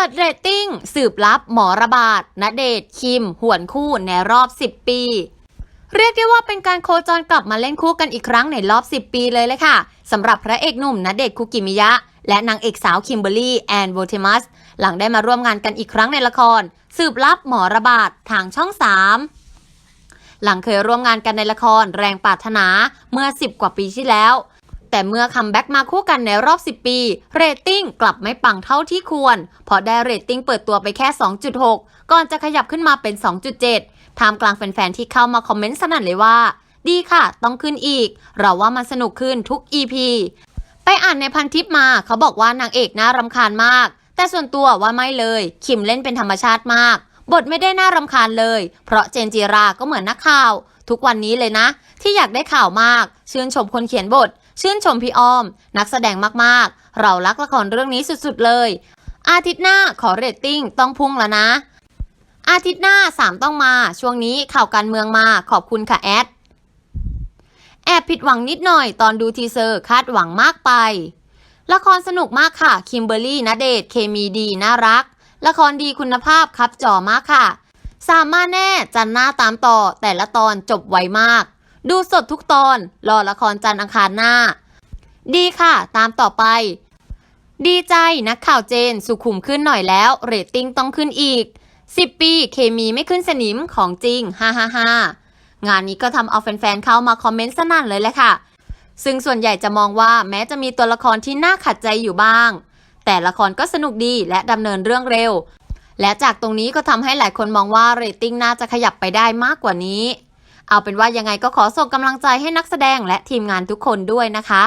ปิดเรตติ้ง สืบลับหมอระบาดณเดชคิม หวนคู่ในรอบ 10 ปี เรียกได้ว่าเป็นการโคจรกลับมาเล่นคู่กันอีกครั้งในรอบ 10 ปีเลยเลยค่ะสำหรับพระเอกหนุ่มณเดชคุกิมิยะ และนางเอกสาวคิมเบอรี่แอนโบเทมัส หลังได้มาร่วมงานกันอีกครั้งในละคร สืบลับหมอระบาดทางช่อง 3หลังเคยร่วมงานกันในละครแรงปรารถนาเมื่อ 10 กว่าปีที่แล้ว แต่เมื่อคัมแบ็กมาคู่กันในรอบ 10 ปี เรตติ้งกลับไม่ปังเท่าที่ควร เพราะได้เรตติ้งเปิดตัวไปแค่ 2.6 ก่อนจะขยับขึ้นมาเป็น 2.7ท่ามกลางแฟนๆ ที่เข้ามาคอมเมนต์สนั่นเลยว่า ดีค่ะ ต้องขึ้นอีก เราว่ามันสนุกขึ้นทุก EP ไปอ่านในพันทิปมาเขาบอกว่านางเอกน่ารำคาญมาก แต่ส่วนตัวว่าไม่เลย คิมเล่นเป็นธรรมชาติมาก บทไม่ได้น่ารำคาญเลย เพราะเจนจีราก็เหมือนนักข่าว ทุกวันนี้เลยนะ ที่อยากได้ข่าวมาก ชื่นชมคนเขียนบท ชื่นชมพี่อ้อม นักแสดงมากๆ เรารักละครเรื่องนี้สุดๆเลย อาทิตย์หน้าขอเรตติ้งต้องพุ่งแล้วนะ อาทิตย์หน้า3ต้องมาช่วงนี้ข่าวการเมืองมาขอบคุณค่ะแอดแอบผิดหวังนิดหน่อยตอนดูทีเซอร์คาดหวังมากไป ละครสนุกมากค่ะคิมเบอร์รี่ณเดชเคมีดีน่ารัก ละครดีคุณภาพครับจอมากค่ะ สามารถแน่จันหน้าตามต่อแต่ละตอนจบไวมาก ดูสดทุกตอน รอละครจันอังคารหน้า ดีค่ะ ตามต่อไป ดีใจนักข่าวเจนสุขุมขึ้นหน่อยแล้ว เรตติ้งต้องขึ้นอีก 10 ปีเคมีไม่ขึ้นสนิมของจริงฮ่าฮ่าฮ่างานนี้ก็ทำเอาแฟนๆเข้ามาคอมเมนต์สนั่นเลยแหละค่ะ ซึ่งส่วนใหญ่จะมองว่าแม้จะมีตัวละครที่น่าขัดใจอยู่บ้าง แต่ละครก็สนุกดีและดำเนินเรื่องเร็ว และจากตรงนี้ก็ทำให้หลายคนมองว่าเรตติ้งน่าจะขยับไปได้มากกว่านี้ เอาเป็นว่ายังไงก็ขอส่งกำลังใจให้นักแสดงและทีมงานทุกคนด้วยนะคะ